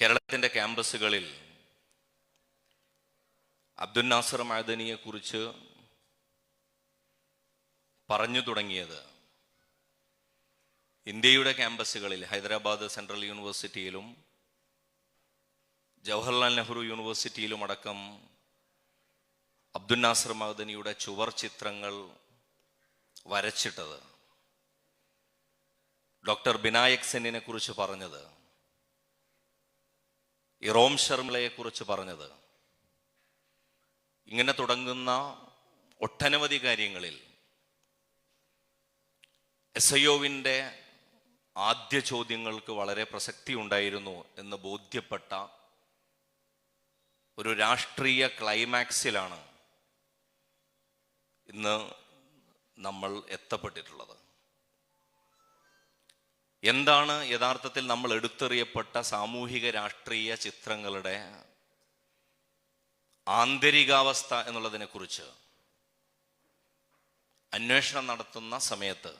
കേരളത്തിന്റെ ക്യാമ്പസുകളിൽ അബ്ദുൽ നാസർ മാദനിയെ കുറിച്ച് പറഞ്ഞു തുടങ്ങിയത് ഇന്ത്യയുടെ ക്യാമ്പസുകളിൽ ഹൈദരാബാദ് സെൻട്രൽ യൂണിവേഴ്സിറ്റിയിലും ജവഹർലാൽ നെഹ്റു യൂണിവേഴ്സിറ്റിയിലും അടക്കം അബ്ദുൽ നാസർ മഹദനിയുടെ ചുവർ ചിത്രങ്ങൾ വരച്ചിട്ടത് ഡോക്ടർ ബിനായക് സെന്നിനെ കുറിച്ച് പറഞ്ഞത്. ഇറോം റോം കുറിച്ച് പറഞ്ഞത്. ഇങ്ങനെ തുടങ്ങുന്ന ഒട്ടനവധി കാര്യങ്ങളിൽ എസ് ഐ ആദ്യ ചോദ്യങ്ങൾക്ക് വളരെ പ്രസക്തി ഉണ്ടായിരുന്നു എന്ന് ബോധ്യപ്പെട്ട ഒരു രാഷ്ട്രീയ ക്ലൈമാക്സിലാണ് ഇന്ന് നമ്മൾ എത്തപ്പെട്ടിട്ടുള്ളത്. എന്താണ് യഥാർത്ഥത്തിൽ നമ്മൾ എടുത്തെറിയപ്പെട്ട സാമൂഹിക രാഷ്ട്രീയ ചിത്രങ്ങളുടെ ആന്തരികാവസ്ഥ എന്നുള്ളതിനെ കുറിച്ച്? അന്വേഷണം നടത്തുന്ന സമയത്ത്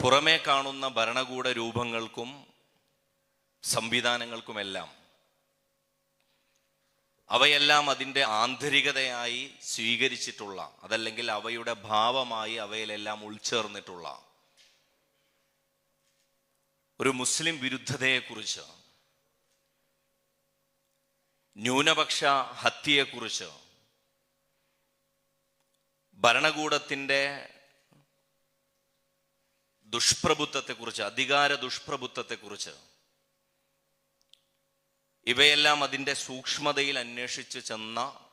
പുറമേ കാണുന്ന ഭരണകൂട രൂപങ്ങൾക്കും സംവിധാനങ്ങൾക്കുമെല്ലാം അവയെല്ലാം അതിന്റെ ആന്തരികതയായി സ്വീകരിച്ചിട്ടുള്ള അതല്ലെങ്കിൽ അവയുടെ ഭാവമായി അവയിലെല്ലാം ഉൾച്ചേർന്നിട്ടുള്ള. ഒരു മുസ്ലിം വിരുദ്ധതയെക്കുറിച്ച് ന്യൂനപക്ഷ ഹത്യയെക്കുറിച്ച് ഭരണകൂടത്തിന്റെ ദുഷ്പ്രഭുത്വത്തെക്കുറിച്ച് അധികാര ദുഷ്പ്രഭുത്വത്തെക്കുറിച്ച് ഇവയെല്ലാം അതിന്റെ സൂക്ഷ്മതയിൽ അന്വേഷിച്ച് ചെന്ന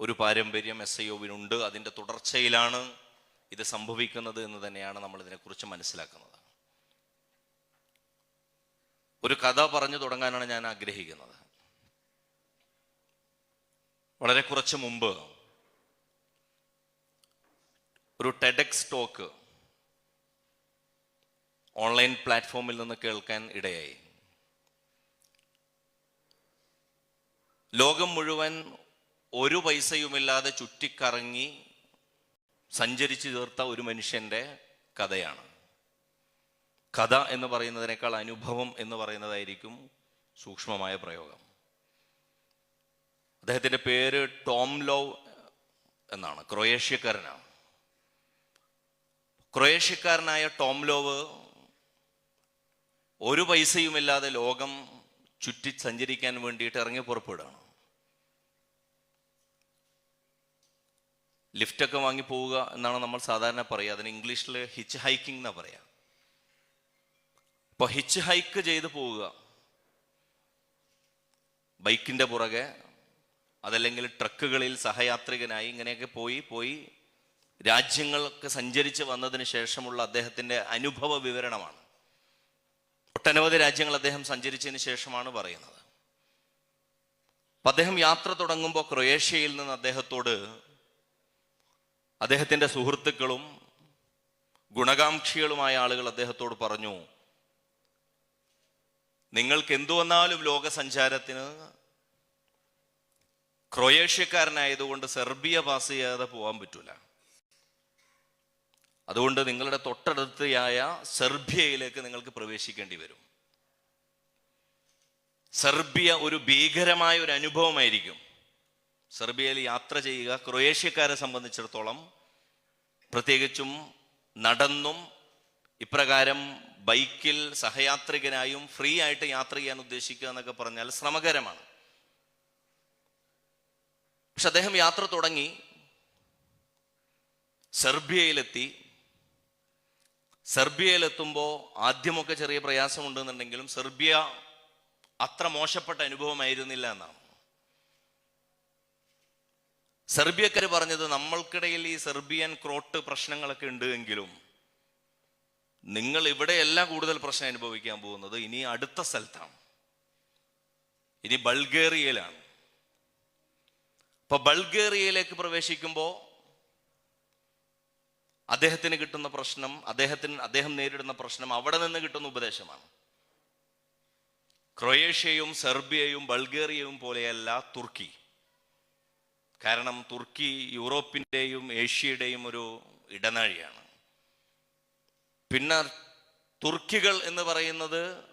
ഒരു പാരമ്പര്യം എസ് ഐ ഒവിനുണ്ട് അതിന്റെ തുടർച്ചയിലാണ് ഇത് സംഭവിക്കുന്നത് എന്ന് തന്നെയാണ് നമ്മൾ ഇതിനെക്കുറിച്ച് മനസ്സിലാക്കുന്നത്. ഒരു കഥ പറഞ്ഞു തുടങ്ങാനാണ് ഞാൻ ആഗ്രഹിക്കുന്നത്. വളരെ കുറച്ച് മുമ്പ് ഒരു ടെഡക്സ് ടോക്ക് ഓൺലൈൻ പ്ലാറ്റ്ഫോമിൽ നിന്ന് കേൾക്കാൻ ഇടയായി. ലോകം മുഴുവൻ ഒരു പൈസയുമില്ലാതെ ചുറ്റിക്കറങ്ങി സഞ്ചരിച്ചു തീർത്ത ഒരു മനുഷ്യന്റെ കഥയാണ്. കഥ എന്ന് പറയുന്നതിനേക്കാൾ അനുഭവം എന്ന് പറയുന്നതായിരിക്കും സൂക്ഷ്മമായ പ്രയോഗം. അദ്ദേഹത്തിന്റെ പേര് ടോം ലോവ് എന്നാണ് ക്രൊയേഷ്യക്കാരനാണ്. ക്രൊയേഷ്യക്കാരനായ ടോം ലോവ് ഒരു പൈസയുമില്ലാതെ ലോകം ചുറ്റി സഞ്ചരിക്കാൻ വേണ്ടിയിട്ട് ഇറങ്ങി പുറപ്പെടുകയാണ്. ലിഫ്റ്റൊക്കെ വാങ്ങി പോവുക എന്നാണ് നമ്മൾ സാധാരണ പറയുക. അതിന് ഇംഗ്ലീഷിൽ ഹിച്ച് ഹൈക്കിംഗ് എന്നാ പറയാ അപ്പോൾ ഹിച്ച് ഹൈക്ക് ചെയ്ത് പോവുക. ബൈക്കിന്റെ പുറകെ അതല്ലെങ്കിൽ ട്രക്കുകളിൽ സഹയാത്രികനായി ഇങ്ങനെയൊക്കെ പോയി പോയി രാജ്യങ്ങളൊക്കെ സഞ്ചരിച്ച് വന്നതിന് ശേഷമുള്ള അദ്ദേഹത്തിന്റെ അനുഭവ വിവരണമാണ്. ഒട്ടനവധി രാജ്യങ്ങൾ അദ്ദേഹം സഞ്ചരിച്ചതിന് ശേഷമാണ് പറയുന്നത്. അദ്ദേഹം യാത്ര തുടങ്ങുമ്പോൾ ക്രൊയേഷ്യയിൽ നിന്ന് അദ്ദേഹത്തോട് അദ്ദേഹത്തിന്റെ സുഹൃത്തുക്കളും ഗുണകാംക്ഷികളുമായ ആളുകൾ അദ്ദേഹത്തോട് പറഞ്ഞു നിങ്ങൾക്ക് എന്തു വന്നാലും ലോകസഞ്ചാരത്തിന് ക്രൊയേഷ്യക്കാരനായതുകൊണ്ട് സെർബിയ പാസ് ചെയ്യാതെ പോകാൻ പറ്റൂല. അതുകൊണ്ട് നിങ്ങളുടെ തൊട്ടടുത്തയായ സെർബിയയിലേക്ക് നിങ്ങൾക്ക് പ്രവേശിക്കേണ്ടി വരും. സെർബിയ ഒരു ഭീകരമായ ഒരു അനുഭവമായിരിക്കും സെർബിയയിൽ യാത്ര ചെയ്യുക ക്രൊയേഷ്യക്കാരെ സംബന്ധിച്ചിടത്തോളം പ്രത്യേകിച്ചും നടന്നും ഇപ്രകാരം ബൈക്കിൽ സഹയാത്രികനായും ഫ്രീ ആയിട്ട് യാത്ര ചെയ്യാൻ ഉദ്ദേശിക്കുക എന്നൊക്കെ പറഞ്ഞാൽ ശ്രമകരമാണ്. പക്ഷെ അദ്ദേഹം യാത്ര തുടങ്ങി സെർബിയയിലെത്തി. സെർബിയയിലെത്തുമ്പോൾ ആദ്യമൊക്കെ ചെറിയ പ്രയാസമുണ്ടെന്നുണ്ടെങ്കിലും സെർബിയ അത്ര മോശപ്പെട്ട അനുഭവമായിരുന്നില്ല എന്നാണ്. സെർബിയക്കാർ പറഞ്ഞത് നമ്മൾക്കിടയിൽ ഈ സെർബിയൻ ക്രോട്ട് പ്രശ്നങ്ങളൊക്കെ ഉണ്ട് എങ്കിലും നിങ്ങൾ ഇവിടെയല്ല കൂടുതൽ പ്രശ്നം അനുഭവിക്കാൻ പോകുന്നത്. ഇനി അടുത്ത സ്ഥലത്താണ്. ഇനി ബൾഗേറിയയിലാണ്. അപ്പൊ ബൾഗേറിയയിലേക്ക് പ്രവേശിക്കുമ്പോൾ അദ്ദേഹത്തിന് കിട്ടുന്ന പ്രശ്നം അദ്ദേഹത്തിന് അദ്ദേഹം നേരിടുന്ന പ്രശ്നം അവിടെ നിന്ന് കിട്ടുന്ന ഉപദേശമാണ്. ക്രൊയേഷ്യയും സെർബിയയും ബൾഗേറിയയും പോലെയല്ല തുർക്കി. കാരണം തുർക്കി യൂറോപ്പിന്റെയും ഏഷ്യയുടെയും ഒരു ഇടനാഴിയാണ്. പിന്നെ തുർക്കികൾ എന്ന് പറയുന്നത്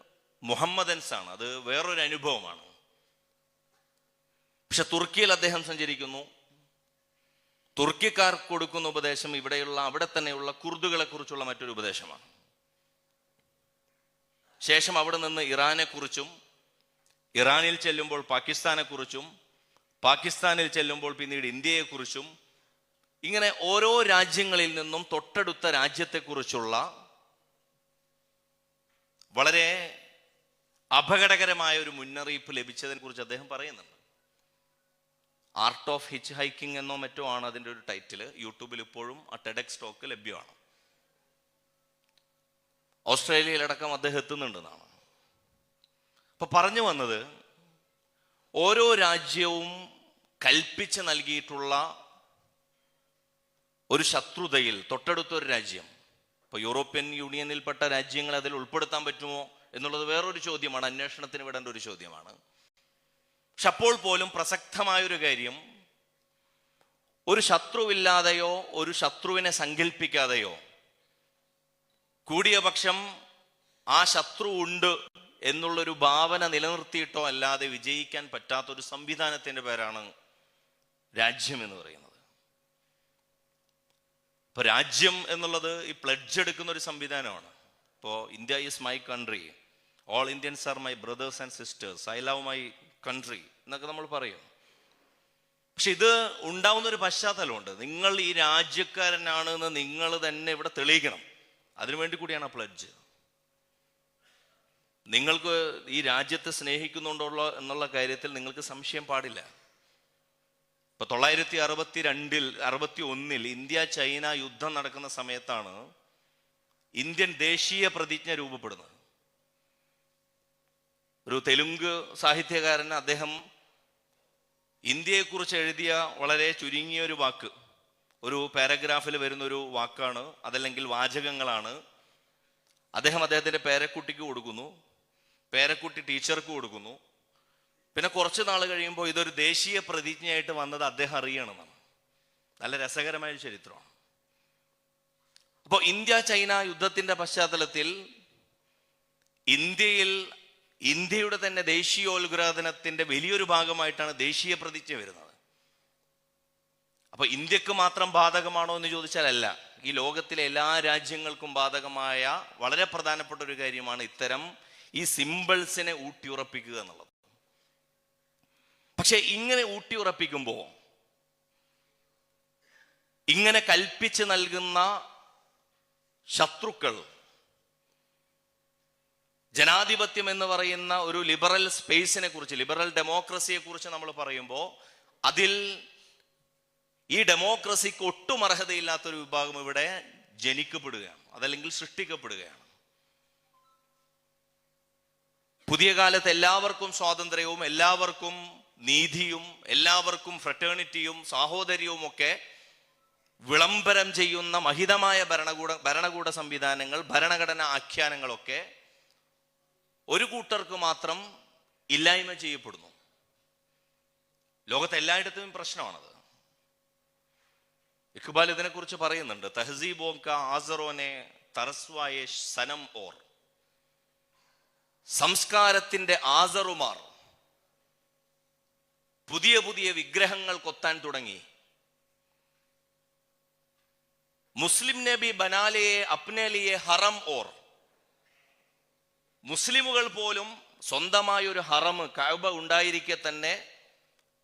മുഹമ്മദൻസ് ആണ്. അത് വേറൊരു അനുഭവമാണ്. പക്ഷെ തുർക്കിയിൽ അദ്ദേഹം സഞ്ചരിക്കുന്നു. തുർക്കിക്കാർക്ക് കൊടുക്കുന്ന ഉപദേശം ഇവിടെയുള്ള അവിടെ തന്നെയുള്ള കുർദുകളെ കുറിച്ചുള്ള മറ്റൊരു ഉപദേശമാണ്. ശേഷം അവിടെ നിന്ന് ഇറാനെ കുറിച്ചും ഇറാനിൽ ചെല്ലുമ്പോൾ പാകിസ്ഥാനെ കുറിച്ചും പാകിസ്ഥാനിൽ ചെല്ലുമ്പോൾ പിന്നീട് ഇന്ത്യയെക്കുറിച്ചും ഇങ്ങനെ ഓരോ രാജ്യങ്ങളിൽ നിന്നും തൊട്ടടുത്ത രാജ്യത്തെക്കുറിച്ചുള്ള വളരെ അപകടകരമായ ഒരു മുന്നറിയിപ്പ് ലഭിച്ചതിനെ കുറിച്ച് അദ്ദേഹം പറയുന്നുണ്ട്. ആർട്ട് ഓഫ് ഹിച്ച് ഹൈക്കിംഗ് എന്നോ മറ്റോ ആണ് അതിന്റെ ഒരു ടൈറ്റിൽ യൂട്യൂബിൽ ഇപ്പോഴും ആ ടെഡെക്സ് ടോക്ക് ലഭ്യമാണ്. ഓസ്ട്രേലിയയിലടക്കം അദ്ദേഹം എത്തുന്നുണ്ടെന്നാണ്. അപ്പൊ പറഞ്ഞു വന്നത് ഓരോ രാജ്യവും കൽപ്പിച്ച് നൽകിയിട്ടുള്ള ഒരു ശത്രുതയിൽ തൊട്ടടുത്തൊരു രാജ്യം ഇപ്പൊ യൂറോപ്യൻ യൂണിയനിൽപ്പെട്ട രാജ്യങ്ങളെ അതിൽ ഉൾപ്പെടുത്താൻ പറ്റുമോ എന്നുള്ളത് വേറൊരു ചോദ്യമാണ് അന്വേഷണത്തിന് വിടേണ്ട ഒരു ചോദ്യമാണ്. പക്ഷെ അപ്പോൾ പോലും പ്രസക്തമായൊരു കാര്യം ഒരു ശത്രുവില്ലാതെയോ ഒരു ശത്രുവിനെ സങ്കല്പിക്കാതെയോ കൂടിയ പക്ഷം ആ ശത്രു ഉണ്ട് എന്നുള്ളൊരു ഭാവന നിലനിർത്തിയിട്ടോ അല്ലാതെ വിജയിക്കാൻ പറ്റാത്ത ഒരു സംവിധാനത്തിന്റെ പേരാണ് രാജ്യം എന്ന് പറയുന്നത്. ഇപ്പൊ രാജ്യം എന്നുള്ളത് ഈ പ്ലഡ്ജ് എടുക്കുന്ന ഒരു സംവിധാനമാണ്. ഇപ്പോൾ India is my country all Indians are my brothers and sisters I love my country എന്നൊക്കെ നമ്മൾ പറയും. പക്ഷെ ഇത് ഉണ്ടാവുന്ന ഒരു പശ്ചാത്തലമുണ്ട്. നിങ്ങൾ ഈ രാജ്യക്കാരനാണ് എന്ന് നിങ്ങൾ തന്നെ ഇവിടെ തെളിയിക്കണം. അതിനുവേണ്ടി കൂടിയാണ് ആ പ്ലഡ്ജ് നിങ്ങൾക്ക് ഈ രാജ്യത്തെ സ്നേഹിക്കുന്നുണ്ടോ എന്നുള്ള കാര്യത്തിൽ നിങ്ങൾക്ക് സംശയം പാടില്ല. ഇപ്പൊ തൊള്ളായിരത്തി അറുപത്തി രണ്ടിൽ അറുപത്തി ഒന്നിൽ ഇന്ത്യ ചൈന യുദ്ധം നടക്കുന്ന സമയത്താണ് ഇന്ത്യൻ ദേശീയ പ്രതിജ്ഞ രൂപപ്പെടുന്നത്. ഒരു തെലുങ്ക് സാഹിത്യകാരൻ അദ്ദേഹം ഇന്ത്യയെക്കുറിച്ച് എഴുതിയ വളരെ ചുരുങ്ങിയ ഒരു വാക്ക് ഒരു പാരഗ്രാഫിൽ വരുന്ന ഒരു വാക്കാണ് അതല്ലെങ്കിൽ വാചകങ്ങളാണ്. അദ്ദേഹം അദ്ദേഹത്തിന്റെ പേരക്കുട്ടിക്ക് കൊടുക്കുന്നു പേരക്കുട്ടി ടീച്ചർക്ക് കൊടുക്കുന്നു. പിന്നെ കുറച്ച് നാൾ കഴിയുമ്പോൾ ഇതൊരു ദേശീയ പ്രതിജ്ഞയായിട്ട് വന്നത് അദ്ദേഹം അറിയണമെന്നാണ്. നല്ല രസകരമായ ഒരു ചരിത്രമാണ്. അപ്പോൾ ഇന്ത്യ ചൈന യുദ്ധത്തിന്റെ പശ്ചാത്തലത്തിൽ ഇന്ത്യയിൽ ഇന്ത്യയുടെ തന്നെ ദേശീയോത്ഗ്രാതനത്തിന്റെ വലിയൊരു ഭാഗമായിട്ടാണ് ദേശീയ പ്രതിജ്ഞ വരുന്നത്. അപ്പൊ ഇന്ത്യയ്ക്ക് മാത്രം ബാധകമാണോ എന്ന് ചോദിച്ചാൽ അല്ല ഈ ലോകത്തിലെ എല്ലാ രാജ്യങ്ങൾക്കും ബാധകമായ വളരെ പ്രധാനപ്പെട്ട ഒരു കാര്യമാണ് ഇത്തരം ഈ സിമ്പിൾസിനെ ഊട്ടിയുറപ്പിക്കുക എന്നുള്ളത്. പക്ഷെ ഇങ്ങനെ ഊട്ടിയുറപ്പിക്കുമ്പോൾ ഇങ്ങനെ കൽപ്പിച്ച് നൽകുന്ന ശത്രുക്കൾ ജനാധിപത്യം എന്ന് പറയുന്ന ഒരു ലിബറൽ സ്പേസിനെ കുറിച്ച് ലിബറൽ ഡെമോക്രസിയെ കുറിച്ച് നമ്മൾ പറയുമ്പോൾ അതിൽ ഈ ഡെമോക്രസിക്ക് ഒട്ടും അർഹതയില്ലാത്തൊരു വിഭാഗം ഇവിടെ ജനിക്കപ്പെടുകയാണ് അതല്ലെങ്കിൽ സൃഷ്ടിക്കപ്പെടുകയാണ്. പുതിയ കാലത്ത് എല്ലാവർക്കും സ്വാതന്ത്ര്യവും എല്ലാവർക്കും നീതിയും എല്ലാവർക്കും ഫ്രട്ടേണിറ്റിയും സാഹോദര്യവും ഒക്കെ വിളംബരം ചെയ്യുന്ന മഹിതമായ ഭരണകൂട ഭരണകൂട സംവിധാനങ്ങൾ ഭരണഘടന ആഖ്യാനങ്ങളൊക്കെ ഒരു കൂട്ടർക്ക് മാത്രം ഇല്ലായ്മ ചെയ്യപ്പെടുന്നു. ലോകത്തെ എല്ലായിടത്തും പ്രശ്നമാണത്. ഇഖ്ബാൽ ഇതിനെക്കുറിച്ച് പറയുന്നുണ്ട്. തഹസീബോക്ക ആസറോനെ തറസ്വായെ സനം ഓർ. സംസ്കാരത്തിന്റെ ആസറുമാർ പുതിയ പുതിയ വിഗ്രഹങ്ങൾ കൊത്താൻ തുടങ്ങി. മുസ്ലിം നബി ബനാലയെ അപ്നലിയെ ഹറം ഓർ. മുസ്ലിമുകൾ പോലും സ്വന്തമായൊരു ഹറം കഅബ ഉണ്ടായിരിക്കെ തന്നെ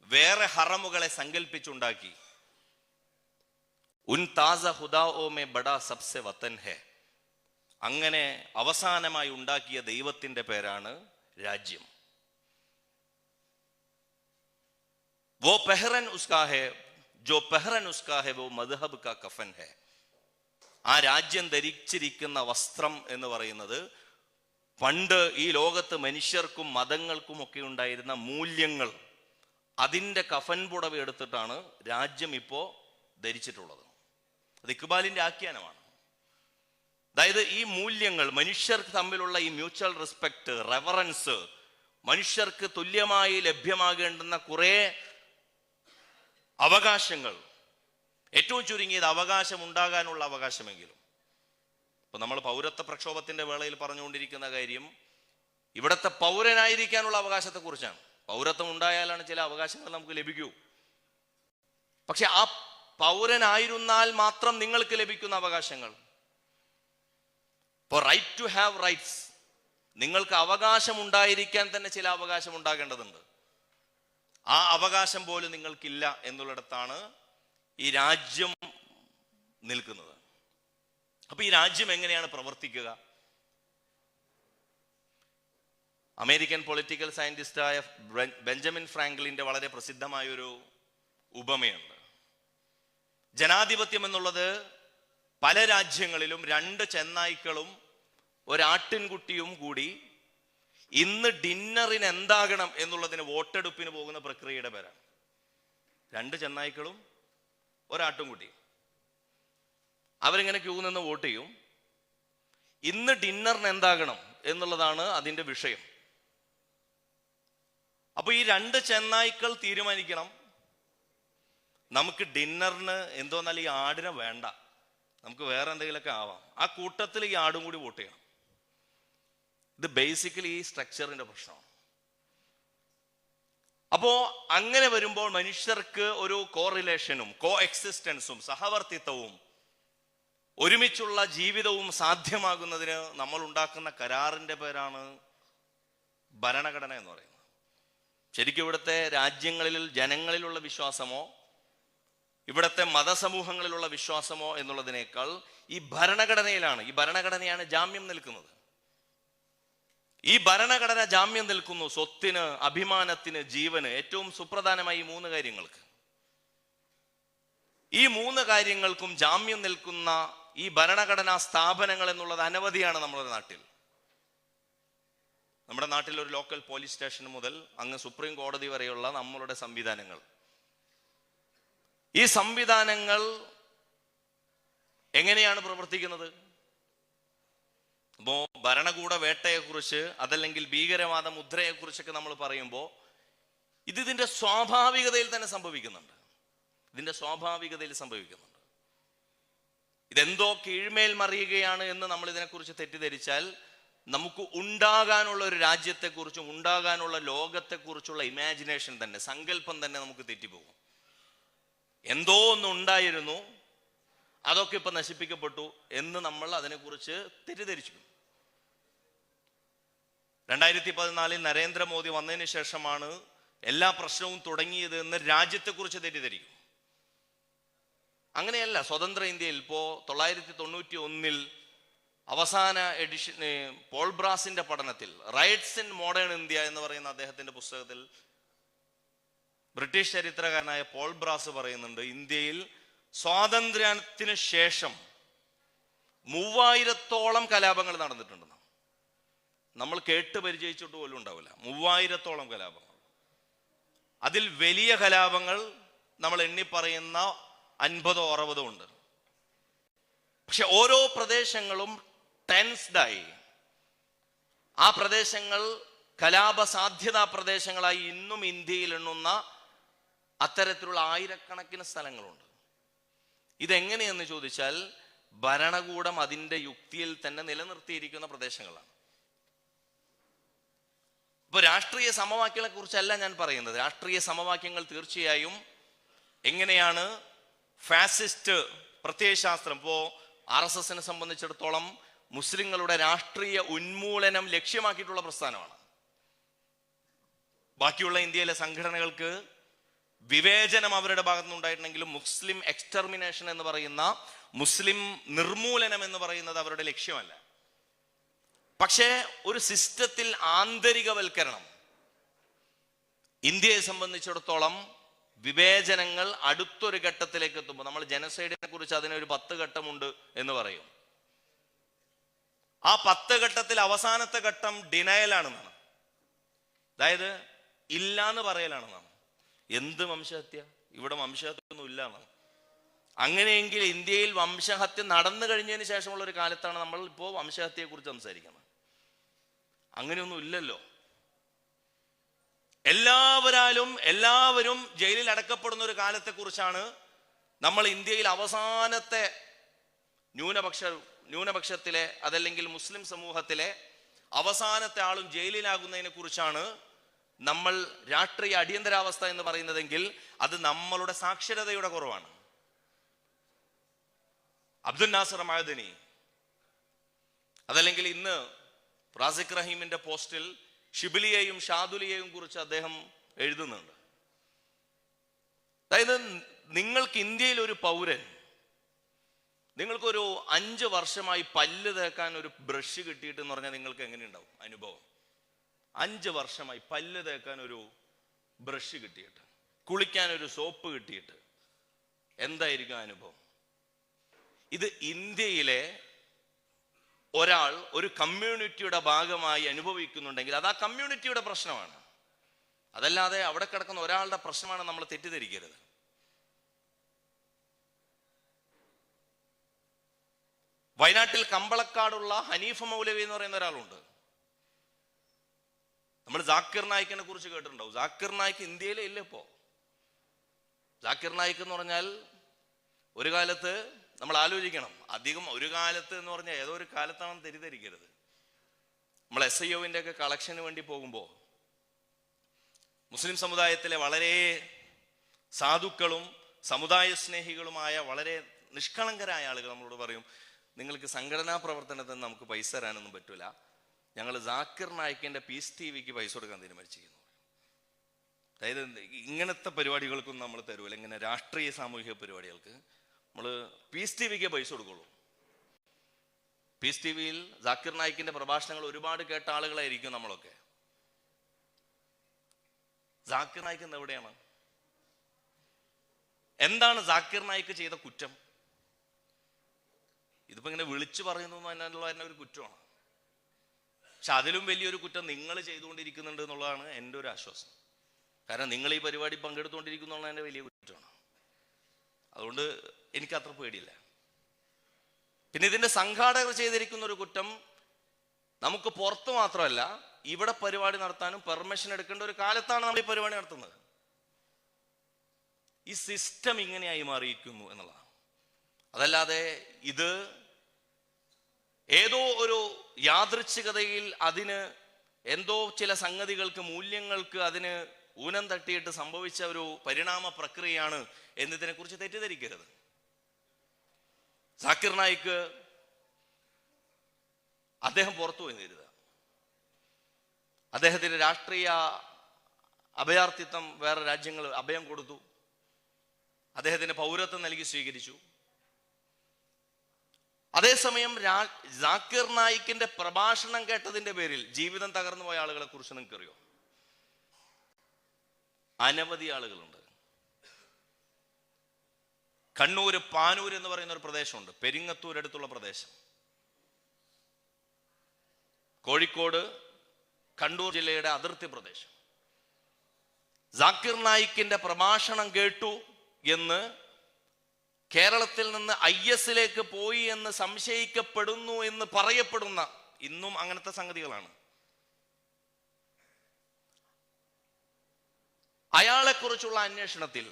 വേറെ ഹറമുകളെ സങ്കല്പിച്ചുണ്ടാക്കി ഉൻ താസ ഹുദാഓമെ ബഡാ സബ്സെ വത്തൻ ഹെ. അങ്ങനെ അവസാനമായി ഉണ്ടാക്കിയ ദൈവത്തിന്റെ പേരാണ് രാജ്യം. വോ പെഹ്റൻ ഉസ്കാ ഹെ ജോ പെഹ്റൻ ഉസ്കാ ഹെ വോ മദ്ഹബ് കാ കഫൻ ഹെ. ആ രാജ്യം ധരിച്ചിരിക്കുന്ന വസ്ത്രം എന്ന് പറയുന്നത് പണ്ട് ഈ ലോകത്ത് മനുഷ്യർക്കും മതങ്ങൾക്കും ഒക്കെ ഉണ്ടായിരുന്ന മൂല്യങ്ങൾ അതിന്റെ കഫൻ പുടവ എടുത്തിട്ടാണ് രാജ്യം ഇപ്പോൾ ധരിച്ചിട്ടുള്ളത്. അത് ഇക്ബാലിന്റെ ആഖ്യാനമാണ്. അതായത് ഈ മൂല്യങ്ങൾ മനുഷ്യർക്ക് തമ്മിലുള്ള ഈ മ്യൂച്വൽ റെസ്പെക്ട് റെവറൻസ് മനുഷ്യർക്ക് തുല്യമായി ലഭ്യമാകേണ്ടുന്ന കുറേ അവകാശങ്ങൾ. ഏറ്റവും ചുരുങ്ങിയത് അവകാശം ഉണ്ടാകാനുള്ള അവകാശമെങ്കിലും. ഇപ്പൊ നമ്മൾ പൗരത്വ പ്രക്ഷോഭത്തിന്റെ വേളയിൽ പറഞ്ഞുകൊണ്ടിരിക്കുന്ന കാര്യം ഇവിടുത്തെ പൗരനായിരിക്കാനുള്ള അവകാശത്തെക്കുറിച്ചാണ്. പൗരത്വം ഉണ്ടായാലാണ് ചില അവകാശങ്ങൾ നമുക്ക് ലഭിക്കൂ. പക്ഷെ ആ പൗരനായിരുന്നാൽ മാത്രം നിങ്ങൾക്ക് ലഭിക്കുന്ന അവകാശങ്ങൾ. ഇപ്പോൾ റൈറ്റ് ടു ഹാവ് റൈറ്റ്സ് നിങ്ങൾക്ക് അവകാശം ഉണ്ടായിരിക്കാൻ തന്നെ ചില അവകാശം ഉണ്ടാകേണ്ടതുണ്ട്. ആ അവകാശം പോലും നിങ്ങൾക്കില്ല എന്നുള്ളിടത്താണ് ഈ രാജ്യം നിൽക്കുന്നത്. അപ്പൊ ഈ രാജ്യം എങ്ങനെയാണ് പ്രവർത്തിക്കുക? അമേരിക്കൻ പൊളിറ്റിക്കൽ സയന്റിസ്റ്റായ ബെഞ്ചമിൻ ഫ്രാങ്ക്ലിന്റെ വളരെ പ്രസിദ്ധമായൊരു ഉപമയുണ്ട്. ജനാധിപത്യം എന്നുള്ളത് പല രാജ്യങ്ങളിലും രണ്ട് ചെന്നായ്ക്കളും ഒരാട്ടിൻകുട്ടിയും കൂടി ഇന്ന് ഡിന്നറിന് എന്താകണം എന്നുള്ളതിന് വോട്ടെടുപ്പിന് പോകുന്ന പ്രക്രിയയുടെ പേരാണ്. രണ്ട് ചെന്നായ്ക്കളും ഒരാട്ടുംകുട്ടിയും. അവരിങ്ങനെ ക്യൂ നിന്ന് വോട്ട് ചെയ്യും. ഇന്ന് ഡിന്നറിന് എന്താകണം എന്നുള്ളതാണ് അതിന്റെ വിഷയം. അപ്പോൾ ഈ രണ്ട് ചെന്നായ്ക്കൾ തീരുമാനിക്കണം. നമുക്ക് ഡിന്നറിന് എന്തോന്നാൽ ഈ ആടിനെ വേണ്ട. നമുക്ക് വേറെ എന്തെങ്കിലുമൊക്കെ ആവാം. ആ കൂട്ടത്തിൽ ഈ ആടും കൂടി വോട്ട് ചെയ്യണം. ഇത് ബേസിക്കലി ഈ സ്ട്രക്ചറിന്റെ പ്രശ്നമാണ്. അപ്പോൾ അങ്ങനെ വരുമ്പോൾ മനുഷ്യർക്ക് ഒരു കോറിലേഷനും കോ എക്സിസ്റ്റൻസും സഹവർത്തിത്വവും ഒരുമിച്ചുള്ള ജീവിതവും സാധ്യമാകുന്നതിന് നമ്മൾ ഉണ്ടാക്കുന്ന കരാറിന്റെ പേരാണ് ഭരണഘടന എന്ന് പറയുന്നത്. ശരിക്കും ഇവിടുത്തെ രാജ്യങ്ങളിൽ ജനങ്ങളിലുള്ള വിശ്വാസമോ ഇവിടുത്തെ മതസമൂഹങ്ങളിലുള്ള വിശ്വാസമോ എന്നുള്ളതിനേക്കാൾ ഈ ഭരണഘടനയിലാണ് ഈ ഭരണഘടനയാണ് ജാമ്യം നിൽക്കുന്നത്. ഈ ഭരണഘടന ജാമ്യം നിൽക്കുന്നു സ്വത്തിന് അഭിമാനത്തിന് ജീവന് ഏറ്റവും സുപ്രധാനമായി മൂന്ന് കാര്യങ്ങൾക്ക്. ഈ മൂന്ന് കാര്യങ്ങൾക്കും ജാമ്യം നിൽക്കുന്ന ഈ ഭരണഘടനാ സ്ഥാപനങ്ങൾ എന്നുള്ളത് അനവധിയാണ് നമ്മുടെ നാട്ടിൽ. നമ്മുടെ നാട്ടിൽ ഒരു ലോക്കൽ പോലീസ് സ്റ്റേഷൻ മുതൽ അങ്ങ് സുപ്രീം കോടതി വരെയുള്ള നമ്മളുടെ സംവിധാനങ്ങൾ. ഈ സംവിധാനങ്ങൾ എങ്ങനെയാണ് പ്രവർത്തിക്കുന്നത്? അപ്പോ ഭരണകൂട വേട്ടയെക്കുറിച്ച് അതല്ലെങ്കിൽ ഭീകരവാദ മുദ്രയെക്കുറിച്ചൊക്കെ നമ്മൾ പറയുമ്പോൾ ഇത് ഇതിന്റെ സ്വാഭാവികതയിൽ തന്നെ സംഭവിക്കുന്നുണ്ട്. ഇതിന്റെ സ്വാഭാവികതയിൽ സംഭവിക്കുന്നുണ്ട്. ഇതെന്തോ കീഴ്മേൽ മറിയുകയാണ് എന്ന് നമ്മൾ ഇതിനെക്കുറിച്ച് തെറ്റിദ്ധരിച്ചാൽ നമുക്ക് ഉണ്ടാകാനുള്ള ഒരു രാജ്യത്തെക്കുറിച്ചും ഉണ്ടാകാനുള്ള ലോകത്തെക്കുറിച്ചുള്ള ഇമാജിനേഷൻ തന്നെ സങ്കല്പം തന്നെ നമുക്ക് തെറ്റിപ്പോകും. എന്തോ ഒന്ന് ഉണ്ടായിരുന്നു അതൊക്കെ ഇപ്പൊ നശിപ്പിക്കപ്പെട്ടു എന്ന് നമ്മൾ അതിനെക്കുറിച്ച് തെറ്റിദ്ധരിച്ചു രണ്ടായിരത്തി പതിനാലിൽ നരേന്ദ്രമോദി വന്നതിന് ശേഷമാണ് എല്ലാ പ്രശ്നവും തുടങ്ങിയത് എന്ന് രാജ്യത്തെക്കുറിച്ച് തെറ്റിദ്ധരിക്കും. അങ്ങനെയല്ല സ്വതന്ത്ര ഇന്ത്യയിൽ ഇപ്പോൾ തൊള്ളായിരത്തി തൊണ്ണൂറ്റി ഒന്നിൽ അവസാന എഡിഷൻ പോൾ ബ്രാസിന്റെ പഠനത്തിൽ റൈറ്റ്സ് ഇൻ മോഡേൺ ഇന്ത്യ എന്ന് പറയുന്ന അദ്ദേഹത്തിന്റെ പുസ്തകത്തിൽ ബ്രിട്ടീഷ് ചരിത്രകാരനായ പോൾ ബ്രാസ് പറയുന്നുണ്ട് ഇന്ത്യയിൽ സ്വാതന്ത്ര്യത്തിന് ശേഷം മൂവായിരത്തോളം കലാപങ്ങൾ നടന്നിട്ടുണ്ടെന്ന്. നമ്മൾ കേട്ട് പരിചയിച്ചിട്ട് പോലും ഉണ്ടാവില്ല മൂവായിരത്തോളം കലാപങ്ങൾ. അതിൽ വലിയ കലാപങ്ങൾ നമ്മൾ എണ്ണി പറയുന്ന അൻപതോ അറുപതോ ഉണ്ട്. പക്ഷെ ഓരോ പ്രദേശങ്ങളും ടെൻസ്ഡായി ആ പ്രദേശങ്ങൾ കലാപ സാധ്യതാ പ്രദേശങ്ങളായി ഇന്നും ഇന്ത്യയിൽ എണ്ണുന്ന അത്തരത്തിലുള്ള ആയിരക്കണക്കിന് സ്ഥലങ്ങളുണ്ട്. ഇതെങ്ങനെയെന്ന് ചോദിച്ചാൽ ഭരണകൂടം അതിന്റെ യുക്തിയിൽ തന്നെ നിലനിർത്തിയിരിക്കുന്ന പ്രദേശങ്ങളാണ്. ഇപ്പൊ രാഷ്ട്രീയ സമവാക്യങ്ങളെ കുറിച്ചല്ല ഞാൻ പറയുന്നത്. രാഷ്ട്രീയ സമവാക്യങ്ങൾ തീർച്ചയായും എങ്ങനെയാണ് ഫാസിസ്റ്റ് പ്രത്യയശാസ്ത്രം. ഇപ്പോൾ ആർ എസ് എസിനെ സംബന്ധിച്ചിടത്തോളം മുസ്ലിങ്ങളുടെ രാഷ്ട്രീയ ഉന്മൂലനം ലക്ഷ്യമാക്കിയിട്ടുള്ള പ്രസ്ഥാനമാണ്. ബാക്കിയുള്ള ഇന്ത്യയിലെ സംഘടനകൾക്ക് വിവേചനം അവരുടെ ഭാഗത്തു നിന്നുണ്ടായിട്ടുണ്ടെങ്കിലും മുസ്ലിം എക്സ്റ്റർമിനേഷൻ എന്ന് പറയുന്ന മുസ്ലിം നിർമൂലനം എന്ന് പറയുന്നത് അവരുടെ ലക്ഷ്യമല്ല. പക്ഷേ ഒരു സിസ്റ്റത്തിൽ ആന്തരികവൽക്കരണം. ഇന്ത്യയെ സംബന്ധിച്ചിടത്തോളം വിവേചനങ്ങൾ അടുത്തൊരു ഘട്ടത്തിലേക്ക് എത്തുമ്പോൾ നമ്മൾ ജനസൈഡിനെ കുറിച്ച് അതിനൊരു പത്ത് ഘട്ടമുണ്ട് എന്ന് പറയും. ആ പത്ത് ഘട്ടത്തിൽ അവസാനത്തെ ഘട്ടം ഡിനയലാണെന്നാണ് അതായത് ഇല്ല എന്ന് പറയലാണെന്നാണ് എന്ത് വംശഹത്യ? ഇവിടെ വംശഹത്യ ഒന്നും ഇല്ല എന്നാണ്. അങ്ങനെയെങ്കിൽ ഇന്ത്യയിൽ വംശഹത്യ നടന്നു കഴിഞ്ഞതിന് ശേഷമുള്ള ഒരു കാലത്താണ് നമ്മൾ ഇപ്പോൾ വംശഹത്യയെ കുറിച്ച് സംസാരിക്കുന്നത്. അങ്ങനെയൊന്നും ഇല്ലല്ലോ. എല്ലാവരാലും എല്ലാവരും ജയിലിൽ അടക്കപ്പെടുന്ന ഒരു കാലത്തെക്കുറിച്ചാണ് നമ്മൾ ഇന്ത്യയിൽ അവസാനത്തെ ന്യൂനപക്ഷ ന്യൂനപക്ഷത്തിലെ അതല്ലെങ്കിൽ മുസ്ലിം സമൂഹത്തിലെ അവസാനത്തെ ആളും ജയിലിലാകുന്നതിനെ കുറിച്ചാണ് നമ്മൾ രാഷ്ട്രീയ അടിയന്തരാവസ്ഥ എന്ന് പറയുന്നതെങ്കിൽ അത് നമ്മളുടെ സാക്ഷരതയുടെ കുറവാണ്. അബ്ദുൽ നാസർ മഹദനി അതല്ലെങ്കിൽ ഇന്ന് റാസിഖ് റഹീമിന്റെ പോസ്റ്റിൽ ഷിബിലിയെയും ഷാദുലിയെയും കുറിച്ച് അദ്ദേഹം എഴുതുന്നുണ്ട്. അതായത് നിങ്ങൾക്ക് ഇന്ത്യയിൽ ഒരു പൗരൻ നിങ്ങൾക്കൊരു അഞ്ച് വർഷമായി പല്ല് തേക്കാൻ ഒരു ബ്രഷ് കിട്ടിയിട്ട് എന്ന് പറഞ്ഞാൽ നിങ്ങൾക്ക് എങ്ങനെ ഉണ്ടാവും? അനുഭവം. അഞ്ച് വർഷമായി പല്ല് തേക്കാൻ ഒരു ബ്രഷ് കിട്ടിയിട്ട് കുളിക്കാൻ ഒരു സോപ്പ് കിട്ടിയിട്ട് എന്തായിരിക്കും അനുഭവം? ഇത് ഇന്ത്യയിലെ ഒരാൾ ഒരു കമ്മ്യൂണിറ്റിയുടെ ഭാഗമായി അനുഭവിക്കുന്നുണ്ടെങ്കിൽ അത് ആ കമ്മ്യൂണിറ്റിയുടെ പ്രശ്നമാണ്. അതല്ലാതെ അവിടെ കിടക്കുന്ന ഒരാളുടെ പ്രശ്നമാണ് നമ്മൾ തെറ്റിദ്ധരിക്കരുത്. വയനാട്ടിൽ കമ്പളക്കാടുള്ള ഹനീഫ മൗലവി എന്ന് പറയുന്ന ഒരാളുണ്ട്. നമ്മൾ ജാക്കിർ നായിക്കിനെ കുറിച്ച് കേട്ടിട്ടുണ്ടാവും. ജാക്കിർ നായിക്ക് ഇന്ത്യയിലെ ഇല്ല ഇപ്പോ. ജാക്കിർ നായിക്ക് എന്ന് പറഞ്ഞാൽ ഒരു കാലത്ത് നമ്മൾ ആലോചിക്കണം. അധികം ഒരു കാലത്ത് എന്ന് പറഞ്ഞാൽ ഏതോ ഒരു കാലത്താണെന്ന് തെറ്റിദ്ധരിക്കരുത്. നമ്മൾ എസ് ഐ ഒവിന്റെ ഒക്കെ കളക്ഷന് വേണ്ടി പോകുമ്പോൾ മുസ്ലിം സമുദായത്തിലെ വളരെ സാധുക്കളും സമുദായ സ്നേഹികളുമായ വളരെ നിഷ്കളങ്കരായ ആളുകൾ നമ്മളോട് പറയും നിങ്ങൾക്ക് സംഘടനാ പ്രവർത്തനത്തിന് നമുക്ക് പൈസ തരാനൊന്നും പറ്റൂല. ഞങ്ങൾ ജാക്കിർ നായ്ക്കിന്റെ പീസ് ടി വിക്ക് പൈസ കൊടുക്കാൻ തീരുമാനിച്ചിരിക്കുന്നു. അതായത് ഇങ്ങനത്തെ പരിപാടികൾക്കൊന്നും നമ്മൾ തരൂല. ഇങ്ങനെ രാഷ്ട്രീയ സാമൂഹിക പരിപാടികൾക്ക് നമ്മൾ പീസ് ടി വിക്ക് പൈസ കൊടുക്കുള്ളൂ. പീസ് ടി വിയിൽ ജാക്കിർ നായിക്കിന്റെ പ്രഭാഷണങ്ങൾ ഒരുപാട് കേട്ട ആളുകളായിരിക്കും നമ്മളൊക്കെ. ജാക്കിർ നായിക്ക് എന്ന് എവിടെയാണ്? എന്താണ് ജാക്കിർ നായിക്ക് ചെയ്ത കുറ്റം? ഇതിപ്പോ ഇങ്ങനെ വിളിച്ചു പറയുന്നു എന്നുള്ള തന്നെ ഒരു കുറ്റമാണ്. പക്ഷെ അതിലും വലിയൊരു കുറ്റം നിങ്ങൾ ചെയ്തുകൊണ്ടിരിക്കുന്നുണ്ട് എന്നുള്ളതാണ് എന്റെ ഒരു ആശ്വാസം. കാരണം നിങ്ങൾ ഈ പരിപാടി പങ്കെടുത്തുകൊണ്ടിരിക്കുന്നുള്ളതാണ് എന്റെ വലിയ അതുകൊണ്ട് എനിക്ക് അത്ര പേടിയില്ല. പിന്നെ ഇതിന്റെ സംഘാടകർ ചെയ്തിരിക്കുന്ന ഒരു കുറ്റം നമുക്ക് പുറത്ത് മാത്രമല്ല ഇവിടെ പരിപാടി നടത്താനും പെർമിഷൻ എടുക്കേണ്ട ഒരു കാലത്താണ് നമ്മൾ ഈ പരിപാടി നടത്തുന്നത്. ഈ സിസ്റ്റം ഇങ്ങനെയായി മാറിയിരിക്കുന്നു എന്നുള്ളതാണ്. അതല്ലാതെ ഇത് ഏതോ ഒരു യാദൃച്ഛികതയിൽ അതിന് എന്തോ ചില സംഗതികൾക്ക് മൂല്യങ്ങൾക്ക് അതിന് ഊനം തട്ടിയിട്ട് സംഭവിച്ച ഒരു പരിണാമ പ്രക്രിയയാണ് എന്നതിനെ കുറിച്ച് തെറ്റിദ്ധരിക്കരുത്. സാക്കിർ നായിക്ക് അദ്ദേഹം പുറത്തു പോയി അദ്ദേഹത്തിന്റെ രാഷ്ട്രീയ അഭയാർത്ഥിത്വം വേറെ രാജ്യങ്ങൾ അഭയം കൊടുത്തു. അദ്ദേഹത്തിന്റെ പൗരത്വം നൽകി സ്വീകരിച്ചു. അതേസമയം രാ- ജാക്കിർ നായിക്കിന്റെ പ്രഭാഷണം കേട്ടതിന്റെ പേരിൽ ജീവിതം തകർന്നു പോയ ആളുകളെ കുറിച്ച് നിങ്ങൾക്ക് അറിയോ അനവധി ആളുകളുണ്ട്. കണ്ണൂര് പാനൂർ എന്ന് പറയുന്ന ഒരു പ്രദേശമുണ്ട്. പെരിങ്ങത്തൂർ അടുത്തുള്ള പ്രദേശം. കോഴിക്കോട് കണ്ണൂർ ജില്ലയുടെ അതിർത്തി പ്രദേശം. ജാക്കിർ നായിക്കിന്റെ പ്രഭാഷണം കേട്ടു എന്ന് കേരളത്തിൽ നിന്ന് ഐ എസിലേക്ക് പോയി എന്ന് സംശയിക്കപ്പെടുന്നു എന്ന് പറയപ്പെടുന്ന ഇന്നും അങ്ങനത്തെ സംഗതികളാണ്. അയാളെക്കുറിച്ചുള്ള അന്വേഷണത്തിൽ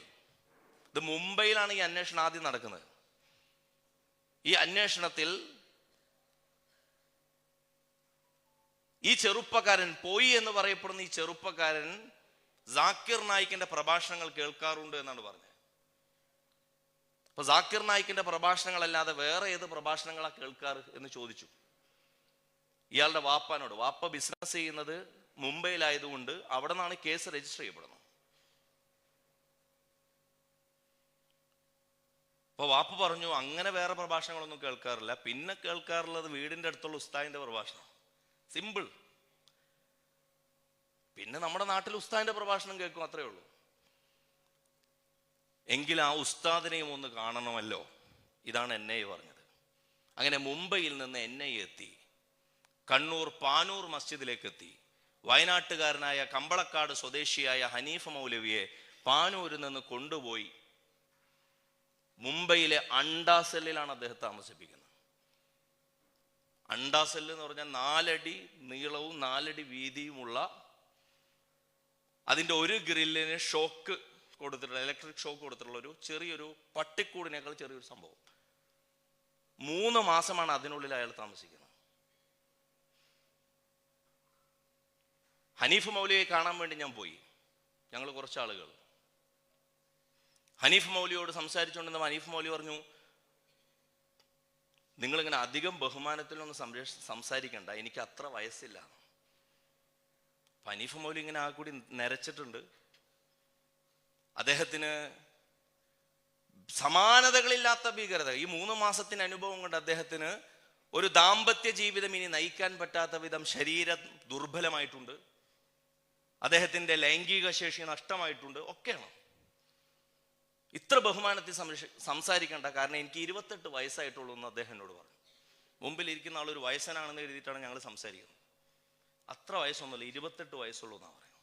ഇത് മുംബൈയിലാണ് ഈ അന്വേഷണം ആദ്യം നടക്കുന്നത്. ഈ അന്വേഷണത്തിൽ ഈ ചെറുപ്പക്കാരൻ പോയി എന്ന് പറയപ്പെടുന്ന ഈ ചെറുപ്പക്കാരൻ ജാക്കിർ നായിക്കിന്റെ പ്രഭാഷണങ്ങൾ കേൾക്കാറുണ്ട് എന്നാണ് പറഞ്ഞത്. അപ്പൊ ജാക്കിർ നായിക്കിന്റെ പ്രഭാഷണങ്ങളല്ലാതെ വേറെ ഏത് പ്രഭാഷണങ്ങളാ കേൾക്കാറ് എന്ന് ചോദിച്ചു. ഇയാളുടെ വാപ്പാനോട് വാപ്പ ബിസിനസ് ചെയ്യുന്നത് മുംബൈയിലായതുകൊണ്ട് അവിടെ നിന്നാണ് കേസ് രജിസ്റ്റർ ചെയ്യപ്പെടുന്നത്. അപ്പൊ വാപ്പ് പറഞ്ഞു അങ്ങനെ വേറെ പ്രഭാഷണങ്ങളൊന്നും കേൾക്കാറില്ല. പിന്നെ കേൾക്കാറുള്ളത് വീടിന്റെ അടുത്തുള്ള ഉസ്താദിന്റെ പ്രഭാഷണം. സിമ്പിൾ പിന്നെ നമ്മുടെ നാട്ടിൽ ഉസ്താദിന്റെ പ്രഭാഷണം കേൾക്കും അത്രേ ഉള്ളൂ. എങ്കിൽ ആ ഉസ്താദിനെയും ഒന്ന് കാണണമല്ലോ. ഇതാണ് എൻ ഐ പറഞ്ഞത്. അങ്ങനെ മുംബൈയിൽ നിന്ന് എൻ ഐ എത്തി. കണ്ണൂർ പാനൂർ മസ്ജിദിലേക്ക് എത്തി. വയനാട്ടുകാരനായ കമ്പളക്കാട് സ്വദേശിയായ ഹനീഫ് മൗലവിയെ പാനൂരിൽ നിന്ന് കൊണ്ടുപോയി മുംബൈയിലെ അണ്ടാസെല്ലിലാണ് അദ്ദേഹം താമസിപ്പിക്കുന്നത്. അണ്ടാസെല്ല് എന്ന് പറഞ്ഞാൽ നാലടി നീളവും നാലടി വീതിയുമുള്ള അതിന്റെ ഒരു ഗ്രില്ലിന് ഷോക്ക് കൊടുത്തിട്ടുള്ള ഇലക്ട്രിക് ഷോക്ക് കൊടുത്തിട്ടുള്ള ഒരു ചെറിയൊരു പട്ടിക്കൂടിനേക്കാൾ ചെറിയൊരു സംഭവം. മൂന്ന് മാസമാണ് അതിനുള്ളിൽ അയാൾ താമസിക്കുന്നത്. ഹനീഫ് മൗലിയെ കാണാൻ വേണ്ടി ഞാൻ പോയി. ഞങ്ങൾ കുറച്ച് ആളുകൾ ഹനീഫ് മൗലിയോട് സംസാരിച്ചുകൊണ്ടിരുന്ന ഹനീഫ് മൗലി പറഞ്ഞു നിങ്ങളിങ്ങനെ അധികം ബഹുമാനത്തിലൊന്നും സംരക്ഷ സംസാരിക്കണ്ട. എനിക്ക് അത്ര വയസ്സില്ല. ഹനീഫ് മൗലി ഇങ്ങനെ ആ കൂടി നിരച്ചിട്ടുണ്ട്. അദ്ദേഹത്തിന് സമാനതകളില്ലാത്ത ഭീകരത. ഈ മൂന്ന് മാസത്തിന് അനുഭവം കൊണ്ട് അദ്ദേഹത്തിന് ഒരു ദാമ്പത്യ ജീവിതം ഇനി നയിക്കാൻ പറ്റാത്ത വിധം ശരീരം ദുർബലമായിട്ടുണ്ട്. അദ്ദേഹത്തിന്റെ ലൈംഗിക ശേഷി നഷ്ടമായിട്ടുണ്ട്. ഒക്കെയാണ്. ഇത്ര ബഹുമാനത്തിൽ സംസാരിക്കേണ്ട കാരണം എനിക്ക് ഇരുപത്തെട്ട് വയസ്സായിട്ടുള്ളൂ എന്ന് അദ്ദേഹം എന്നോട് പറഞ്ഞു. ആൾ ഒരു വയസ്സനാണെന്ന് എഴുതിയിട്ടാണ് ഞങ്ങൾ സംസാരിക്കുന്നത്. അത്ര വയസ്സൊന്നുമില്ല ഇരുപത്തെട്ട് വയസ്സുള്ളൂ എന്നാണ് പറയുന്നത്.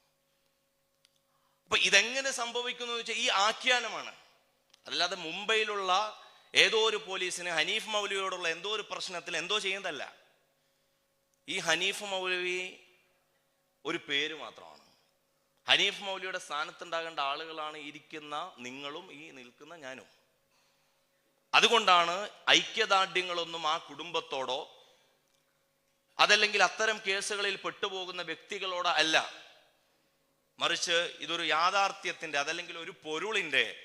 അപ്പൊ ഇതെങ്ങനെ സംഭവിക്കുന്നു എന്ന് വെച്ചാൽ ഈ ആഖ്യാനമാണ്. അല്ലാതെ മുംബൈയിലുള്ള ഏതോ ഒരു പോലീസിന് ഹനീഫ് മൗലവിയോടുള്ള എന്തോ ഒരു പ്രശ്നത്തിൽ എന്തോ ചെയ്യുന്നതല്ല. ഈ ഹനീഫ് മൗലവി ഒരു പേര് മാത്രമാണ്. ഹനീഫ് മൗലിയുടെ സ്ഥാനത്തുണ്ടാകേണ്ട ആളുകളാണ് ഇരിക്കുന്ന നിങ്ങളും ഈ നിൽക്കുന്ന ഞാനും. അതുകൊണ്ടാണ് ഐക്യദാർഢ്യങ്ങളൊന്നും ആ കുടുംബത്തോടോ അതല്ലെങ്കിൽ അത്തരം കേസുകളിൽ പെട്ടുപോകുന്ന വ്യക്തികളോടോ അല്ല. മറിച്ച് ഇതൊരു യാഥാർത്ഥ്യത്തിന്റെ അതല്ലെങ്കിൽ ഒരു പൊരുളിന്റെ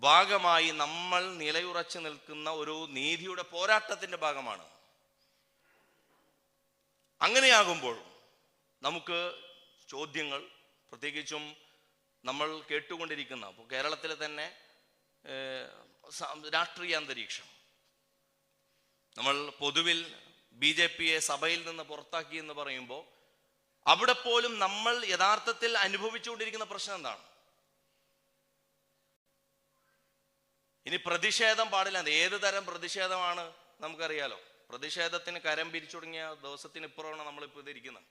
ഭാഗമായി നമ്മൾ നിലയുറച്ചു നിൽക്കുന്ന ഒരു നീതിയുടെ പോരാട്ടത്തിന്റെ ഭാഗമാണ്. അങ്ങനെയാകുമ്പോൾ നമുക്ക് ചോദ്യങ്ങൾ പ്രത്യേകിച്ചും നമ്മൾ കേട്ടുകൊണ്ടിരിക്കുന്ന അപ്പോൾ കേരളത്തിലെ തന്നെ രാഷ്ട്രീയ അന്തരീക്ഷം. നമ്മൾ പൊതുവിൽ ബി ജെ പിയെ സഭയിൽ നിന്ന് പുറത്താക്കി എന്ന് പറയുമ്പോൾ അവിടെ പോലും നമ്മൾ യഥാർത്ഥത്തിൽ അനുഭവിച്ചുകൊണ്ടിരിക്കുന്ന പ്രശ്നം എന്താണ്? ഇനി പ്രതിഷേധം പാടില്ല. ഏത് തരം പ്രതിഷേധമാണ് നമുക്കറിയാലോ. പ്രതിഷേധത്തിന് കരം പിരിച്ചു തുടങ്ങിയ ദിവസത്തിന് ഇപ്പുറമാണ് നമ്മളിപ്പോൾ ഇതിരിക്കുന്നത്.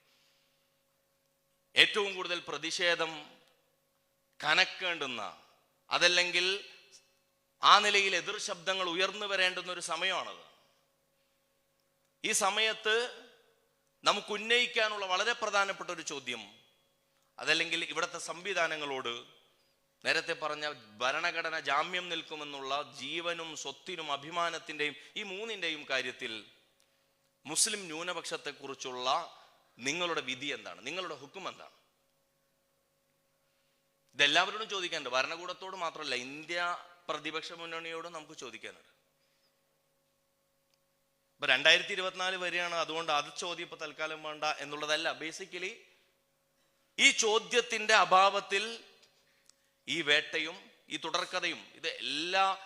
ഏറ്റവും കൂടുതൽ പ്രതിഷേധം കനക്കേണ്ടുന്ന അതല്ലെങ്കിൽ ആ നിലയിൽ എതിർ ശബ്ദങ്ങൾ ഉയർന്നു വരേണ്ടുന്ന ഒരു സമയമാണത്. ഈ സമയത്ത് നമുക്ക് ഉന്നയിക്കാനുള്ള വളരെ പ്രധാനപ്പെട്ട ഒരു ചോദ്യം അതല്ലെങ്കിൽ ഇവിടുത്തെ സംവിധാനങ്ങളോട് നേരത്തെ പറഞ്ഞ ഭരണഘടന ജാമ്യം നിൽക്കുമെന്നുള്ള ജീവനും സ്വത്തിനും അഭിമാനത്തിന്റെയും ഈ മൂന്നിന്റെയും കാര്യത്തിൽ മുസ്ലിം ന്യൂനപക്ഷത്തെക്കുറിച്ചുള്ള നിങ്ങളുടെ വിധി എന്താണ്? നിങ്ങളുടെ ഹുക്കും എന്താണ്? ഇതെല്ലാവരോടും ചോദിക്കാനുണ്ട്. ഭരണകൂടത്തോട് മാത്രമല്ല ഇന്ത്യ പ്രതിപക്ഷ മുന്നണിയോടും നമുക്ക് ചോദിക്കാനുണ്ട്. ഇപ്പൊ രണ്ടായിരത്തി ഇരുപത്തിനാല് വരെയാണ് അതുകൊണ്ട് അത് ചോദ്യം ഇപ്പൊ തൽക്കാലം വേണ്ട എന്നുള്ളതല്ല. ബേസിക്കലി ഈ ചോദ്യത്തിന്റെ അഭാവത്തിൽ ഈ വേട്ടയും ഈ തുടർക്കഥയും ഇത് എല്ലാ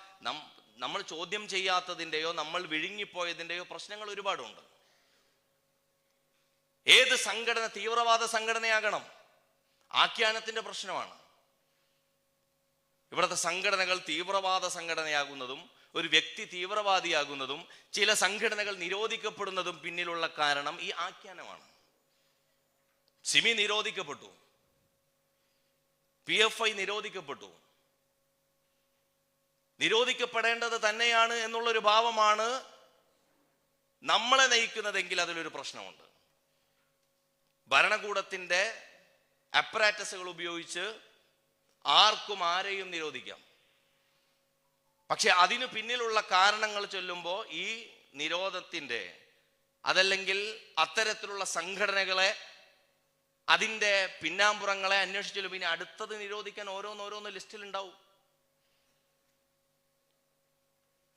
നമ്മൾ ചോദ്യം ചെയ്യാത്തതിന്റെയോ നമ്മൾ വിഴുങ്ങിപ്പോയതിന്റെയോ പ്രശ്നങ്ങൾ ഒരുപാടുണ്ട്. ഏത് സംഘടന തീവ്രവാദ സംഘടനയാകണം? ആഖ്യാനത്തിന്റെ പ്രശ്നമാണ്. ഇവിടുത്തെ സംഘടനകൾ തീവ്രവാദ സംഘടനയാകുന്നതും ഒരു വ്യക്തി തീവ്രവാദിയാകുന്നതും ചില സംഘടനകൾ നിരോധിക്കപ്പെടുന്നതും പിന്നിലുള്ള കാരണം ഈ ആഖ്യാനമാണ്. സിമി നിരോധിക്കപ്പെട്ടു. പി എഫ് ഐ നിരോധിക്കപ്പെട്ടു. നിരോധിക്കപ്പെടേണ്ടത് തന്നെയാണ് എന്നുള്ളൊരു ഭാവമാണ് നമ്മളെ നയിക്കുന്നതെങ്കിൽ അതിലൊരു പ്രശ്നമുണ്ട്. ഭരണകൂടത്തിന്റെ അപ്പറാറ്റസുകൾ ഉപയോഗിച്ച് ആർക്കും ആരെയും നിരോധിക്കാം. പക്ഷെ അതിനു പിന്നിലുള്ള കാരണങ്ങൾ ചൊല്ലുമ്പോൾ ഈ നിരോധത്തിന്റെ അതല്ലെങ്കിൽ അത്തരത്തിലുള്ള സംഘടനകളെ അതിന്റെ പിന്നാമ്പുറങ്ങളെ അന്വേഷിച്ചാലും പിന്നെ അടുത്തത് നിരോധിക്കാൻ ഓരോന്നോരോന്ന് ലിസ്റ്റിൽ ഉണ്ടാവും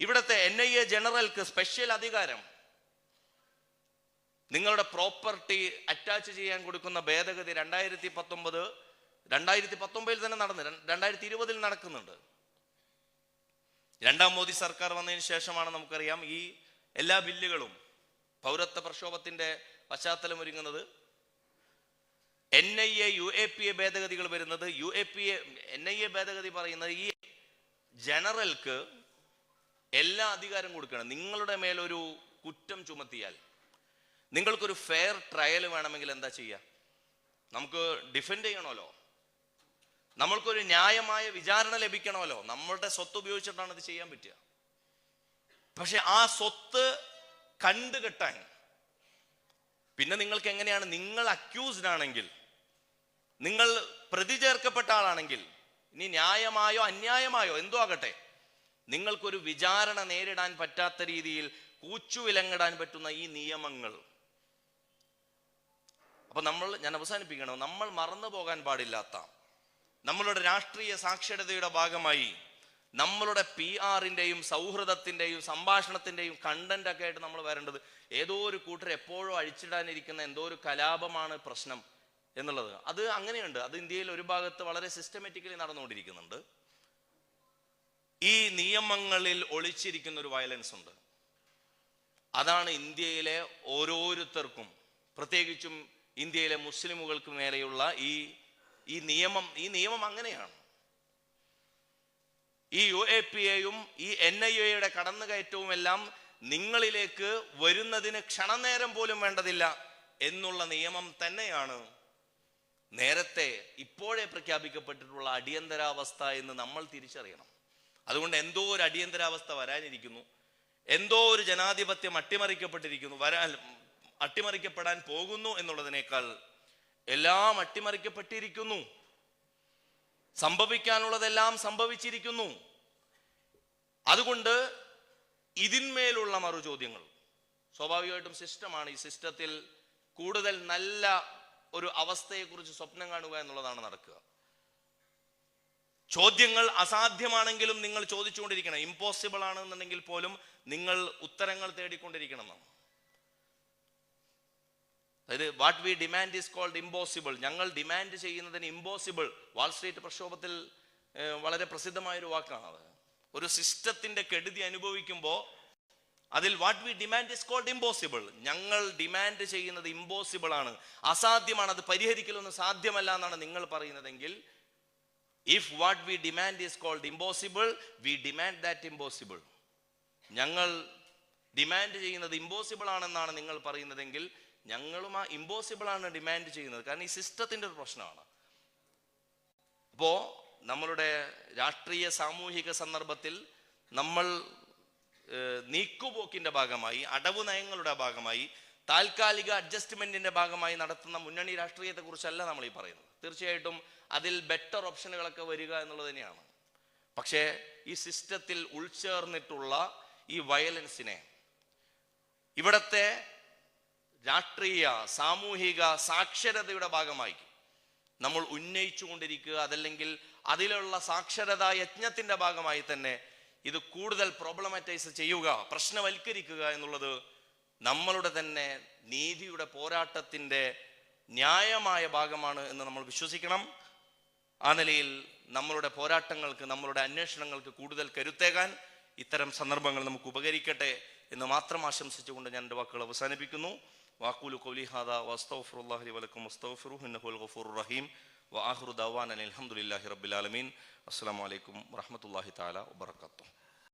ഇവിടുത്തെ എൻ ഐ എ ജനറൽക്ക് സ്പെഷ്യൽ അധികാരം നിങ്ങളുടെ പ്രോപ്പർട്ടി അറ്റാച്ച് ചെയ്യാൻ കൊടുക്കുന്ന ഭേദഗതി രണ്ടായിരത്തി പത്തൊമ്പത് രണ്ടായിരത്തി പത്തൊമ്പതിൽ തന്നെ നടന്നു രണ്ടായിരത്തി ഇരുപതിൽ നടക്കുന്നുണ്ട്. രണ്ടാം മോദി സർക്കാർ വന്നതിന് ശേഷമാണ് നമുക്കറിയാം ഈ എല്ലാ ബില്ലുകളും പൗരത്വ പ്രക്ഷോഭത്തിന്റെ പശ്ചാത്തലം ഒരുങ്ങുന്നത്. N I A U A P A ഭേദഗതികൾ വരുന്നത്. U A P A N I A ഭേദഗതി പറയുന്നത് ഈ ജനറൽക്ക് എല്ലാ അധികാരം കൊടുക്കണം. നിങ്ങളുടെ മേലൊരു കുറ്റം ചുമത്തിയാൽ നിങ്ങൾക്കൊരു ഫെയർ ട്രയൽ വേണമെങ്കിൽ എന്താ ചെയ്യുക നമുക്ക് ഡിഫെൻഡ് ചെയ്യണമല്ലോ. നമ്മൾക്കൊരു ന്യായമായ വിചാരണ ലഭിക്കണമല്ലോ. നമ്മളുടെ സ്വത്ത് ഉപയോഗിച്ചിട്ടാണ് ഇത് ചെയ്യാൻ പറ്റുക. പക്ഷെ ആ സ്വത്ത് കണ്ടുകെട്ടാൻ പിന്നെ നിങ്ങൾക്ക് എങ്ങനെയാണ്? നിങ്ങൾ അക്യൂസ്ഡ് ആണെങ്കിൽ നിങ്ങൾ പ്രതി ചേർക്കപ്പെട്ട ആളാണെങ്കിൽ ഇനി ന്യായമായോ അന്യായമായോ എന്തോ ആകട്ടെ നിങ്ങൾക്കൊരു വിചാരണ നേരിടാൻ പറ്റാത്ത രീതിയിൽ കൂച്ചുവിലങ്ങിടാൻ പറ്റുന്ന ഈ നിയമങ്ങൾ അപ്പൊ നമ്മൾ ഞാൻ അവസാനിപ്പിക്കണം? നമ്മൾ മറന്നു പോകാൻ പാടില്ലാത്ത നമ്മളുടെ രാഷ്ട്രീയ സാക്ഷരതയുടെ ഭാഗമായി നമ്മളുടെ പി ആറിന്റെയും സൗഹൃദത്തിന്റെയും സംഭാഷണത്തിന്റെയും കണ്ടന്റ് ഒക്കെ ആയിട്ട് നമ്മൾ വരേണ്ടത് ഏതോ ഒരു കൂട്ടർ എപ്പോഴും അഴിച്ചിടാനിരിക്കുന്ന എന്തോ ഒരു കലാപമാണ് പ്രശ്നം എന്നുള്ളത്. അത് അങ്ങനെയുണ്ട്. അത് ഇന്ത്യയിൽ ഒരു ഭാഗത്ത് വളരെ സിസ്റ്റമാറ്റിക്കലി നടന്നുകൊണ്ടിരിക്കുന്നുണ്ട്. ഈ നിയമങ്ങളിൽ ഒളിച്ചിരിക്കുന്ന ഒരു വയലൻസ് ഉണ്ട്. അതാണ് ഇന്ത്യയിലെ ഓരോരുത്തർക്കും പ്രത്യേകിച്ചും ഇന്ത്യയിലെ മുസ്ലിമുകൾക്ക് മേലെയുള്ള ഈ ഈ നിയമം ഈ നിയമം അങ്ങനെയാണ്. ഈ യു എ പി എയും ഈ എൻ ഐ എയുടെ കടന്നുകയറ്റവും എല്ലാം നിങ്ങളിലേക്ക് വരുന്നതിന് ക്ഷണനേരം പോലും വേണ്ടതില്ല എന്നുള്ള നിയമം തന്നെയാണ് നേരത്തെ ഇപ്പോഴേ പ്രഖ്യാപിക്കപ്പെട്ടിട്ടുള്ള അടിയന്തരാവസ്ഥ എന്ന് നമ്മൾ തിരിച്ചറിയണം. അതുകൊണ്ട് എന്തോ ഒരു അടിയന്തരാവസ്ഥ വരാനിരിക്കുന്നു. എന്തോ ഒരു ജനാധിപത്യം അട്ടിമറിക്കപ്പെട്ടിരിക്കുന്നു. വരാൻ അട്ടിമറിക്കപ്പെടാൻ പോകുന്നു എന്നുള്ളതിനേക്കാൾ എല്ലാം അട്ടിമറിക്കപ്പെട്ടിരിക്കുന്നു. സംഭവിക്കാനുള്ളതെല്ലാം സംഭവിച്ചിരിക്കുന്നു. അതുകൊണ്ട് ഇതിന്മേലുള്ള മറു ചോദ്യങ്ങൾ സ്വാഭാവികമായിട്ടും സിസ്റ്റമാണ്. ഈ സിസ്റ്റത്തിൽ കൂടുതൽ നല്ല ഒരു അവസ്ഥയെക്കുറിച്ച് സ്വപ്നം കാണുക എന്നുള്ളതാണ് നടക്കുക. ചോദ്യങ്ങൾ അസാധ്യമാണെങ്കിലും നിങ്ങൾ ചോദിച്ചുകൊണ്ടിരിക്കണം. ഇമ്പോസിബിൾ ആണെന്നുണ്ടെങ്കിൽ പോലും നിങ്ങൾ ഉത്തരങ്ങൾ തേടിക്കൊണ്ടിരിക്കണം. എന്നാണ് അതായത് what we demand is called impossible ഞങ്ങൾ ഡിമാൻഡ് ചെയ്യുന്നതിന് ഇമ്പോസിബിൾ വാൾ സ്ട്രീറ്റ് പ്രക്ഷോഭത്തിൽ വളരെ പ്രസിദ്ധമായ ഒരു വാക്കാണ് അത്. ഒരു സിസ്റ്റത്തിന്റെ കെടുതി അനുഭവിക്കുമ്പോൾ അതിൽ what we demand is called impossible ഞങ്ങൾ ഡിമാൻഡ് ചെയ്യുന്നത് ഇമ്പോസിബിൾ ആണ്. അസാധ്യമാണ് അത് പരിഹരിക്കലൊന്നും സാധ്യമല്ല എന്നാണ് നിങ്ങൾ പറയുന്നതെങ്കിൽ if what we demand is called impossible we demand that impossible ഞങ്ങൾ ഡിമാൻഡ് ചെയ്യുന്നത് ഇമ്പോസിബിൾ ആണെന്നാണ് നിങ്ങൾ പറയുന്നതെങ്കിൽ ഞങ്ങളും ആ ഇമ്പോസിബിൾ ആണ് ഡിമാൻഡ് ചെയ്യുന്നത്. കാരണം ഈ സിസ്റ്റത്തിന്റെ ഒരു പ്രശ്നമാണ്. അപ്പോ നമ്മളുടെ രാഷ്ട്രീയ സാമൂഹിക സന്ദർഭത്തിൽ നമ്മൾ നീക്കുപോക്കിന്റെ ഭാഗമായി അടവ് നയങ്ങളുടെ ഭാഗമായി താൽക്കാലിക അഡ്ജസ്റ്റ്മെന്റിന്റെ ഭാഗമായി നടത്തുന്ന മുന്നണി രാഷ്ട്രീയത്തെ കുറിച്ചല്ല നമ്മൾ ഈ പറയുന്നത്. തീർച്ചയായിട്ടും അതിൽ ബെറ്റർ ഓപ്ഷനുകളൊക്കെ വരിക എന്നുള്ളത് തന്നെയാണ്. പക്ഷേ ഈ സിസ്റ്റത്തിൽ ഉൾച്ചേർന്നിട്ടുള്ള ഈ വയലൻസിനെ ഇവിടത്തെ രാഷ്ട്രീയ സാമൂഹിക സാക്ഷരതയുടെ ഭാഗമായി നമ്മൾ ഉന്നയിച്ചു കൊണ്ടിരിക്കുക അതല്ലെങ്കിൽ അതിലുള്ള സാക്ഷരതാ യജ്ഞത്തിന്റെ ഭാഗമായി തന്നെ ഇത് കൂടുതൽ പ്രോബ്ലമാറ്റൈസ് ചെയ്യുക പ്രശ്നവൽക്കരിക്കുക എന്നുള്ളത് നമ്മളുടെ തന്നെ നീതിയുടെ പോരാട്ടത്തിന്റെ ന്യായമായ ഭാഗമാണ് എന്ന് നമ്മൾ വിശ്വസിക്കണം. ആ നിലയിൽ നമ്മളുടെ പോരാട്ടങ്ങൾക്ക് നമ്മളുടെ അന്വേഷണങ്ങൾക്ക് കൂടുതൽ കരുത്തേകാൻ ഇത്തരം സന്ദർഭങ്ങൾ നമുക്ക് ഉപകരിക്കട്ടെ എന്ന് മാത്രം ആശംസിച്ചുകൊണ്ട് ഞാൻ എന്റെ വാക്കുകൾ അവസാനിപ്പിക്കുന്നു. وأقول قولي هذا وأستغفر الله لي ولكم واستغفروه إنه هو الغفور الرحيم. وآخر دعوانا الحمد لله رب العالمين. السلام عليكم ورحمة الله تعالى وبركاته.